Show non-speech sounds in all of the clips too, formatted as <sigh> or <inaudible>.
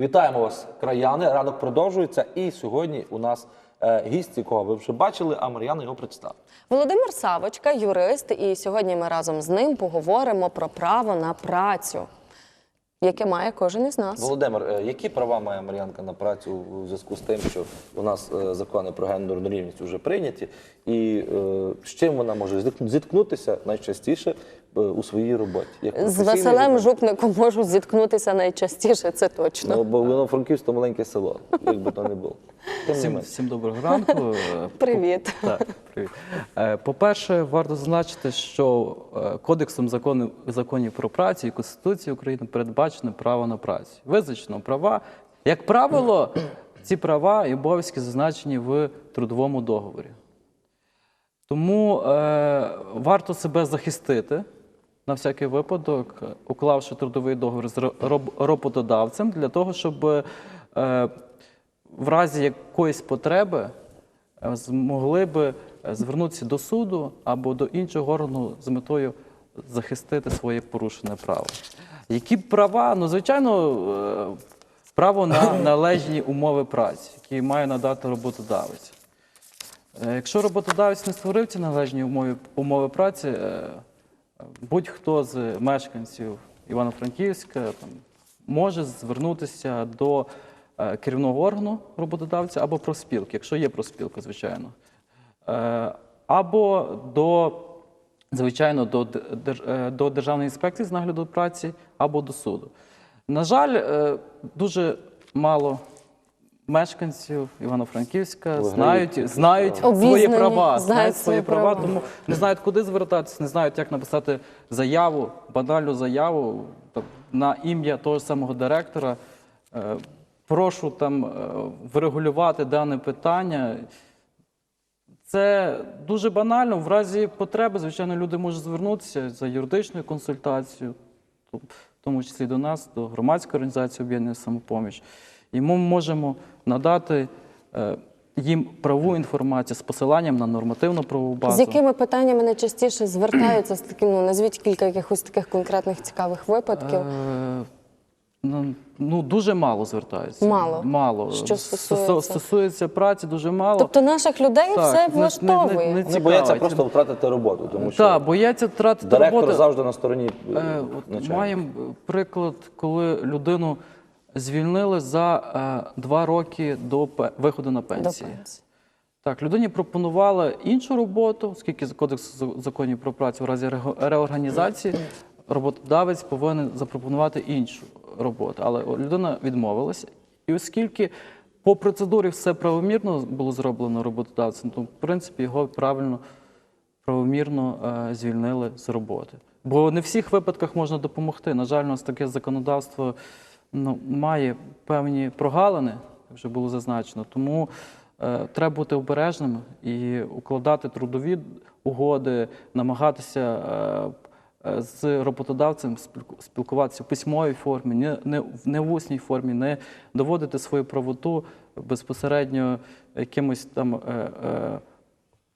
Вітаємо вас, краяни. Ранок продовжується. І сьогодні у нас е, гість, якого ви вже бачили, а Мар'яна його представить. Володимир Савочка, юрист, і сьогодні ми разом з ним поговоримо про право на працю, яке має кожен із нас. Володимир, е, які права має Мар'янка на працю у зв'язку з тим, що у нас е, закони про гендерну рівність вже прийняті, і е, з чим вона може зіткнутися найчастіше у своїй роботі? Як З Василем? Жупником можу зіткнутися найчастіше, це точно. Ну, бо воно франківськ то маленьке село, як би то не було. Всім, всім доброго ранку. <laughs> Привіт. Так, привіт. По-перше, варто зазначити, що Кодексом законів, законів про працю і Конституцією України передбачено право на працю. Визначено права. Як правило, ці права і обов'язки зазначені в трудовому договорі. Тому е, варто себе захистити на всякий випадок, уклавши трудовий договір з роботодавцем для того, щоб е, в разі якоїсь потреби е, змогли би е, звернутися до суду або до іншого органу з метою захистити своє порушене право. Які права? Ну, звичайно, е, право на <laughs> належні умови праці, які має надати роботодавець. Е, Якщо роботодавець не створив ці належні умови, умови праці, е, будь-хто з мешканців Івано-Франківська може звернутися до керівного органу роботодавця або профспілки, якщо є профспілка, звичайно. Або до, звичайно, до, е, до Державної інспекції з нагляду праці, або до суду. На жаль, е, дуже мало мешканців Івано-Франківська знають, знають свої права, знають свої права, права. тому не знають, куди звертатися, не знають, як написати заяву, банальну заяву на ім'я того ж самого директора. Е, Прошу там врегулювати дане питання. Це дуже банально. В разі потреби, звичайно, люди можуть звернутися за юридичною консультацією, в тому числі до нас, до громадської організації об'єднання самопоміч. І ми можемо надати е, їм праву інформацію з посиланням на нормативну правову базу. З якими питаннями найчастіше звертаються з таким, ну назвіть кілька якихось таких конкретних цікавих випадків. Е, Ну, ну, дуже мало звертаються. Мало? Мало. Що стосується? стосується праці, дуже мало. Тобто наших людей Так, все не- не- не- не Вони бояться просто втратити роботу, тому що Так, бояться втратити директор роботу. завжди на стороні е, Е, от маємо приклад, коли людину звільнили за е, два роки до виходу на До пенсію. пенсії. Так, людині пропонували іншу роботу, оскільки кодекс законів про працю в разі реорганізації роботодавець повинен запропонувати іншу роботу. Але людина відмовилася. І оскільки по процедурі все правомірно було зроблено роботодавцем, то в принципі його правильно правомірно е, звільнили з роботи. Бо не в всіх випадках можна допомогти. На жаль, у нас таке законодавство ну, має певні прогалини, як вже було зазначено. Тому е, треба бути обережними і укладати трудові угоди, намагатися е, з роботодавцем спілку- спілкуватися в письмовій формі, не, в- усній формі, не доводити свою правоту безпосередньо якимось там. Е, е,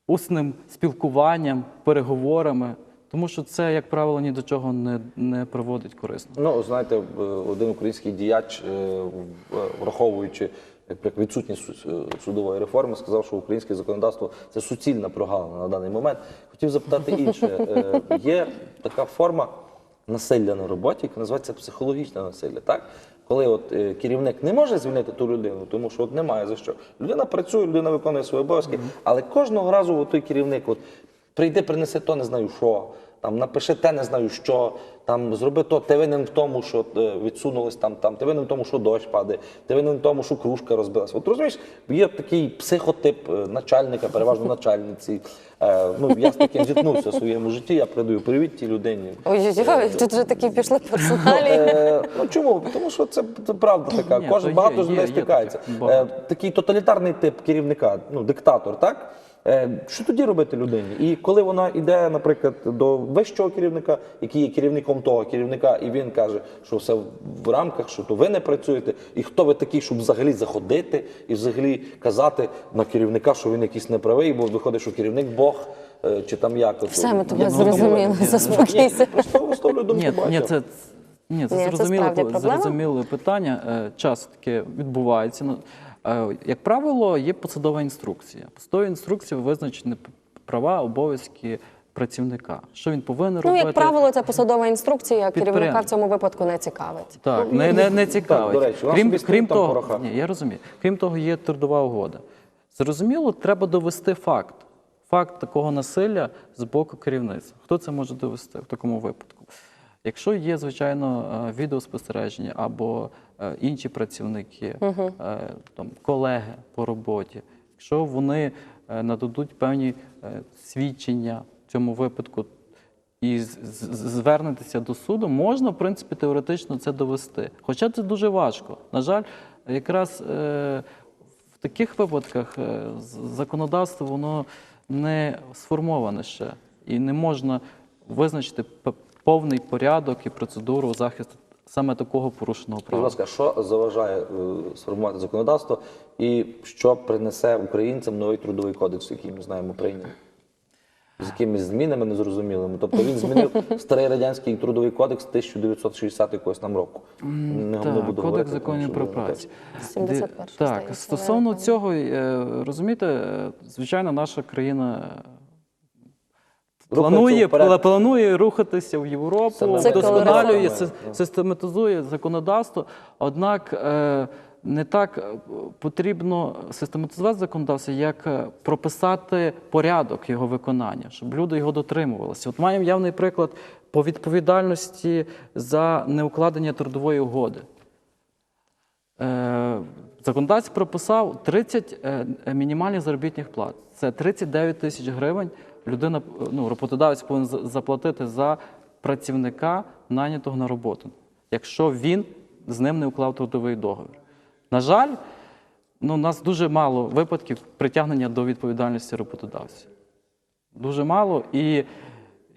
усним спілкуванням, переговорами, тому що це, як правило, ні до чого не, не приводить корисно. Ну, знаєте, е, один український діяч, е, враховуючи відсутність е, судової реформи, сказав, що українське законодавство це суцільна прогалина на даний момент. Хотів запитати інше. Е, Є така форма насилля на роботі, яка називається психологічне насилля. Так? Коли е, керівник не може звільнити ту людину, тому що немає за що. Людина працює, людина виконує свої обов'язки, але кожного разу той керівник прийде, принесе то не знаю що, там напиши те не знаю що, там зроби то, ти винен в тому, що е, відсунулось там, там, ти винен в тому, що дощ падає, ти винен в тому, що кружка розбилася. От розумієш, є такий психотип е, начальника, переважно начальниці. Е, ну, я з таким зіткнувся в своєму житті, я передаю привіт тій людині. Ой-ой-ой, тут вже такі пішли персоналі. Е, ну чому? Тому що це, правда така. Кожен багато з людей стикається. такий тоталітарний тип керівника, ну диктатор, так? Е, що тоді робити людині? І коли вона йде, наприклад, до вищого керівника, який є керівником того керівника, і він каже, що все в рамках, що то ви не працюєте, і хто ви такий, щоб взагалі заходити і взагалі казати на керівника, що він якийсь неправий, бо виходить, що керівник Бог. е, Чи там як? Все, ми тебе зрозуміли. Заспокійся. Просто висловлюю думку Ні, багатьох. Ні, це, Ні, це Ні, це зрозуміле питання. Е, Часто таке відбувається. Ну, е, Як правило, є посадова інструкція. Посадова інструкція визначені права, обов'язки працівника. Що він повинен Ну, робити? як правило, це посадова інструкція, керівника в цьому випадку не цікавить. Так, не, не, не цікавить. до речі, крім, крім того, ні, я розумію. Крім того, є трудова угода. Зрозуміло, треба довести факт. Факт такого насилля з боку керівництва. Хто це може довести в такому випадку? Якщо є, звичайно, е, відеоспостереження або е, інші працівники, е, там, колеги по роботі, якщо вони нададуть певні свідчення в цьому випадку і з- з- до суду, можна, в принципі, теоретично це довести. Хоча це дуже важко. На жаль, якраз в таких випадках законодавство воно не сформоване ще і не можна визначити повний порядок і процедуру захисту саме такого порушеного права. Будь ласка, що заважає е, сформувати законодавство і що принесе українцям новий трудовий кодекс, який ми знаємо прийняли? З якимись змінами незрозумілими. Тобто він змінив <laughs> старий радянський трудовий кодекс 1960 якогось нам року. Не, не Так, буду Кодекс говорити, законів про працю. 71-й, Так, стосовно цього, е, розумієте, е, звичайно, наша країна планує, вперед. планує рухатися в Європу, вдосконалює, систематизує законодавство. Однак е, не так е, потрібно систематизувати законодавство, як е, прописати порядок його виконання, щоб люди його дотримувалися. От маємо явний приклад по відповідальності за неукладення трудової угоди. Законодавець прописав 30 е, мінімальних заробітних плат. Це 39 тисяч гривень. Людина, е, ну, роботодавець повинен заплатити за працівника, нанятого на роботу, якщо він з ним не уклав трудовий договір. На жаль, ну, у нас дуже мало випадків притягнення до відповідальності роботодавця. Дуже мало. І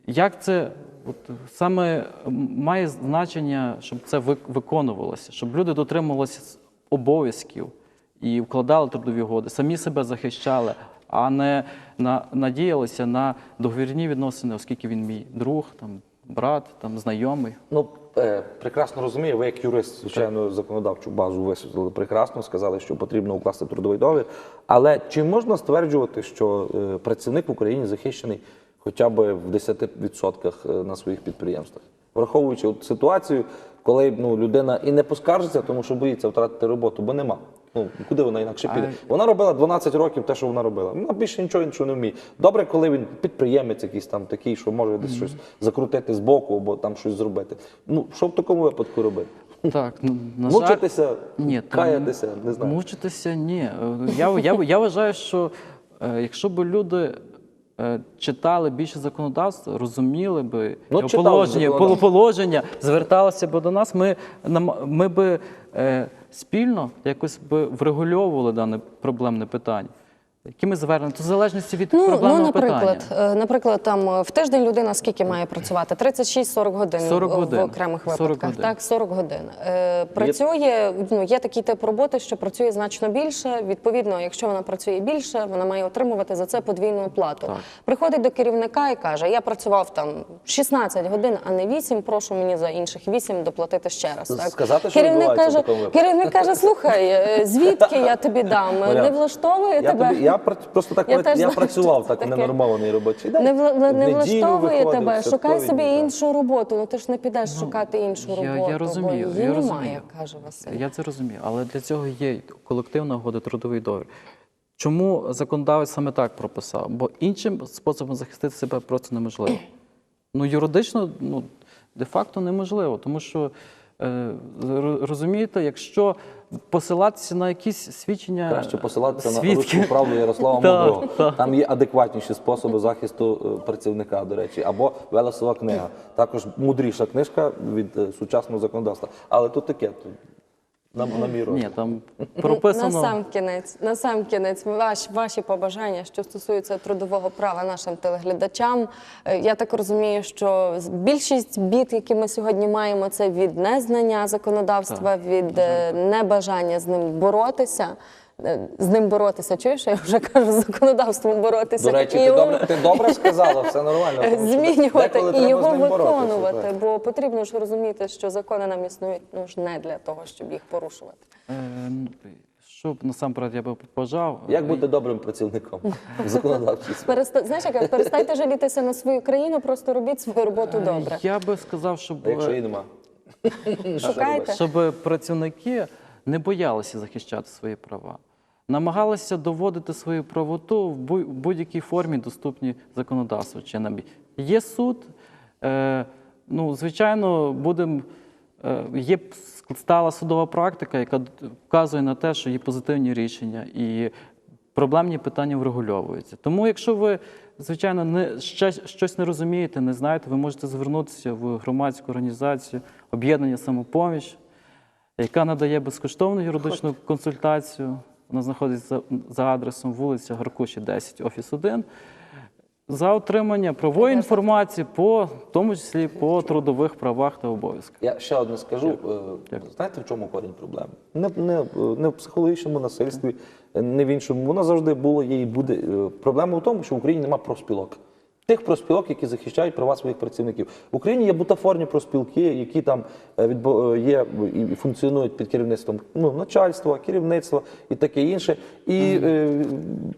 як це от, саме має значення, щоб це вик- виконувалося, щоб люди дотримувалися обов'язків і вкладали трудові угоди, самі себе захищали, а не на, надіялися на договірні відносини, оскільки він мій друг, там, брат, там, знайомий. Ну, е, прекрасно розумію, ви як юрист, звичайно, законодавчу базу висвітлили прекрасно, сказали, що потрібно укласти трудовий договір. Але чи можна стверджувати, що е, працівник в Україні захищений хоча б в 10% е, на своїх підприємствах? Враховуючи от ситуацію, коли ну, людина і не поскаржиться, тому що боїться втратити роботу, бо нема. Ну, куди вона інакше піде? А- Вона робила 12 років те, що вона робила. Вона більше нічого іншого не вміє. Добре, коли він підприємець якийсь там такий, що може десь щось закрутити з боку або там щось зробити. Ну, що в такому випадку робити? Так, ну, на жаль, Мучитися, Ні, каятися, не знаю. Мучитися ні. Я, я, я вважаю, що е, якщо б люди е, читали більше законодавства, розуміли би Ну, положення, положення, зверталися б до нас, ми, ми би е, спільно якось би врегульовували дане проблемне питання. Які ми звернемо? То в залежності від Ну, ну наприклад, питання. е, наприклад, там е, в тиждень людина скільки має працювати? 36-40 годин 40 в- годин. в окремих 40 випадках. годин. Так, 40 годин. Е, працює, ну є такий тип роботи, що працює значно більше. Відповідно, якщо вона працює більше, вона має отримувати за це подвійну оплату. Так. Приходить до керівника і каже: Я працював там 16 годин, а не 8, Прошу мені за інших 8 доплатити ще раз. Так Сказати, що керівник каже, керівник каже: Слухай, звідки я тобі дам? Не влаштовує Я, тебе. Я просто так Я я, я працював так ненормований робочий день. Не, В не влаштовує тебе, шукай собі так. іншу роботу. Ну ти ж не підеш шукати іншу я- я розумію, бо її я немає, каже Василь. Я це розумію, але для цього є колективна угода трудовий договір. Чому законодавець саме так прописав? Бо іншим способом захистити себе просто неможливо. <clears throat> Ну, юридично, ну, де-факто неможливо, тому що е, розумієте, якщо посилатися на якісь свідчення Краще посилатися на свідків, руську правду Ярослава Так, Мудрого. так. Там є адекватніші способи захисту е, працівника, до речі, або Велесова книга. Також мудріша книжка від е, сучасного законодавства. Але тут таке, тут, на, на мій Ні, там там На сам кінець, на сам кінець, ваш, ваші побажання, що стосуються трудового права нашим телеглядачам. Е, Я так розумію, що з- більшість бід, які ми сьогодні маємо, це від незнання законодавства, від е, небажання з ним боротися. Е, з ним боротися. Чуєш, я вже кажу, з законодавством боротися. До речі, І ти його добре, ти добре сказала, все нормально. тому Змінювати і його ним боротися, виконувати, бо потрібно ж розуміти, що закони нам існують ну ж не для того, щоб їх порушувати. Е, Щоб насамперед я би побажав. Як бути добрим працівником <laughs> в законодавчій? Переста... Знаєш, як перестайте жалітися на свою країну, просто робіть свою роботу добре. Я би сказав, щоб, А Якщо її нема. <laughs> Шукайте. щоб працівники не боялися захищати свої права. Намагалися доводити свою правоту в будь-якій формі, доступній законодавству чином. Є суд, е, ну, звичайно, будемо. Е, Є стала судова практика, яка вказує на те, що є позитивні рішення і проблемні питання врегульовуються. Тому, якщо ви, звичайно, не, ще, щось не розумієте, не знаєте, ви можете звернутися в громадську організацію об'єднання самопоміч, яка надає безкоштовну юридичну консультацію. Вона знаходиться за, адресом вулиця Гаркуші, 10, офіс 1. За отримання правової інформації, по, в тому числі по трудових правах та обов'язках. Я ще одне скажу. Е, Знаєте, в чому корінь проблеми? Не, не, не в психологічному насильстві, не в іншому. Воно завжди було, є і буде. Е, Проблема в тому, що в Україні немає профспілок. Тих профспілок, які захищають права своїх працівників. В Україні є бутафорні профспілки, які там е, е, є і функціонують під керівництвом ну, начальства, керівництва і таке інше. І е,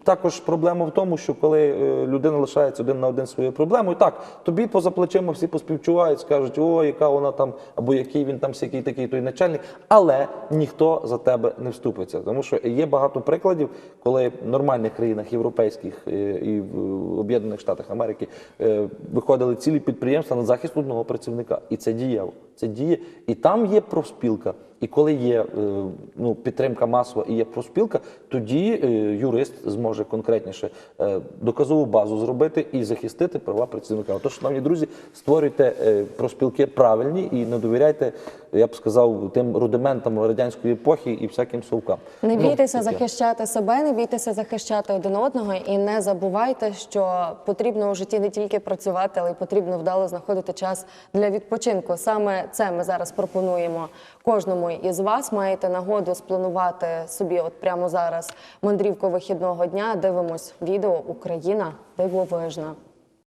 також проблема в тому, що коли е, людина лишається один на один своєю проблемою, так тобі поза плечима всі поспівчувають, скажуть, о, яка вона там, або який він там всякий такий той начальник, але ніхто за тебе не вступиться. Тому що є багато прикладів, коли в нормальних країнах європейських і в Об'єднаних Штатах Америки е, виходили цілі підприємства на захист одного працівника. І це дієво. Це діє. І там є профспілка. І коли є е, ну, підтримка масова і є профспілка, тоді е, юрист зможе конкретніше е, доказову базу зробити і захистити права працівника. Отож, шановні друзі, створюйте профспілки правильні і не довіряйте, я б сказав, тим рудиментам радянської епохи і всяким совкам. Не Ну, бійтеся таке. захищати себе, не бійтеся захищати один одного, і не забувайте, що потрібно у житті не тільки працювати, але й потрібно вдало знаходити час для відпочинку. Саме це ми зараз пропонуємо кожному із вас. Маєте нагоду спланувати собі, от прямо зараз, мандрівку вихідного дня. Дивимось відео Україна дивовижна.